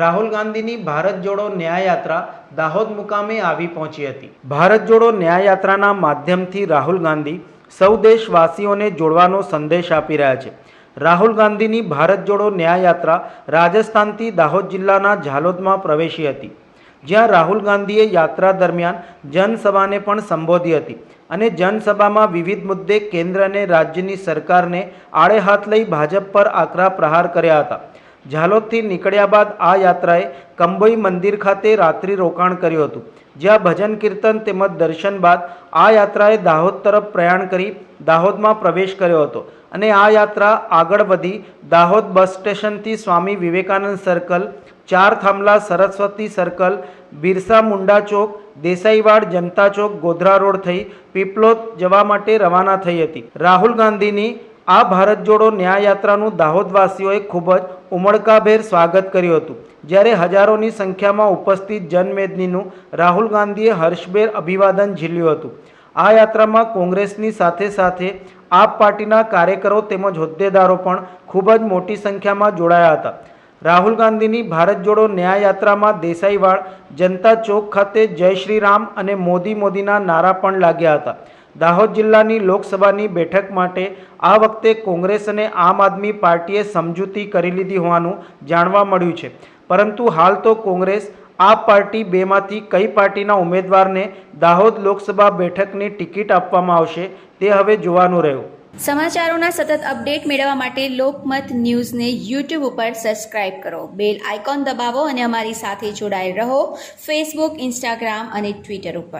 રાહુલ ગાંધીની ભારત જોડો ન્યાયયાત્રા દાહોદ મુકામે આવી પહોંચી હતી. ભારત જોડો ન્યાયયાત્રાના માધ્યમથી રાહુલ ગાંધી સૌ દેશવાસીઓને જોડવાનો સંદેશ આપી રહ્યા છે. રાહુલ ગાંધીની ભારત જોડો ન્યાયયાત્રા રાજસ્થાનથી દાહોદ જિલ્લાના ઝાલોદમાં પ્રવેશી હતી, જ્યાં રાહુલ ગાંધીએ યાત્રા દરમિયાન જનસભાને પણ સંબોધી હતી અને જનસભામાં વિવિધ મુદ્દે કેન્દ્ર અને રાજ્યની સરકારને આડે હાથ લઈ ભાજપ પર આકરા પ્રહાર કર્યા હતા. ઝાલોદથી નીકળ્યા બાદ આ યાત્રાએ કંબોઈ મંદિર ખાતે રાત્રિ રોકાણ કર્યું હતું. જ્યાં ભજન કીર્તન તેમજ દર્શન બાદ આ યાત્રાએ દાહોદ તરફ પ્રયાણ કરી દાહોદમાં પ્રવેશ કર્યો હતો અને આ યાત્રા આગળ વધી દાહોદ બસ સ્ટેશનથી સ્વામી વિવેકાનંદ સર્કલ, ચાર થાંભલા સરસ્વતી સર્કલ, બિરસા મુંડા ચોક, દેસાઈવાડ જનતા ચોક, ગોધરા રોડ થઈ પીપલોદ જવા માટે રવાના થઈ હતી. રાહુલ ગાંધીની આ ભારત જોડો ન્યાયયાત્રાનું દાહોદવાસીઓએ ખૂબ જ ઉમળકાભેર સ્વાગત કર્યું હતું. જ્યારે હજારોની સંખ્યામાં ઉપસ્થિત જનમેદનીનું રાહુલ ગાંધીએ હર્ષભેર અભિવાદન ઝીલ્યું હતું. આ યાત્રામાં કોંગ્રેસની સાથે સાથે આપ પાર્ટીના કાર્યકરો તેમજ હોદ્દેદારો પણ ખૂબ જ મોટી સંખ્યામાં જોડાયા હતા. રાહુલ ગાંધીની ભારત જોડો ન્યાયયાત્રામાં દેસાઈવાડ જનતા ચોક ખાતે જય શ્રી રામ અને મોદી મોદીના નારા પણ લાગ્યા હતા. દાહોદ જિલ્લાની લોકસભાની બેઠક માટે આ વખતે કોંગ્રેસ અને આમ આદમી પાર્ટીએ સમજૂતી કરી લીધી હોવાનું જાણવા મળ્યું છે. પરંતુ હાલ તો કોંગ્રેસ આ પાર્ટી બેમાંથી કઈ પાર્ટીના ઉમેદવારને દાહોદ લોકસભા બેઠકની ટિકિટ આપવામાં આવશે તે હવે જોવાનું રહ્યું. સમાચારોના સતત અપડેટ મેળવવા માટે લોકમત ન્યૂઝને યુટ્યુબ ઉપર સબસ્ક્રાઇબ કરો. બેલ આઇકોન દબાવો અને અમારી સાથે જોડાયેલ રહો ફેસબુક, ઇન્સ્ટાગ્રામ અને ટ્વિટર ઉપર.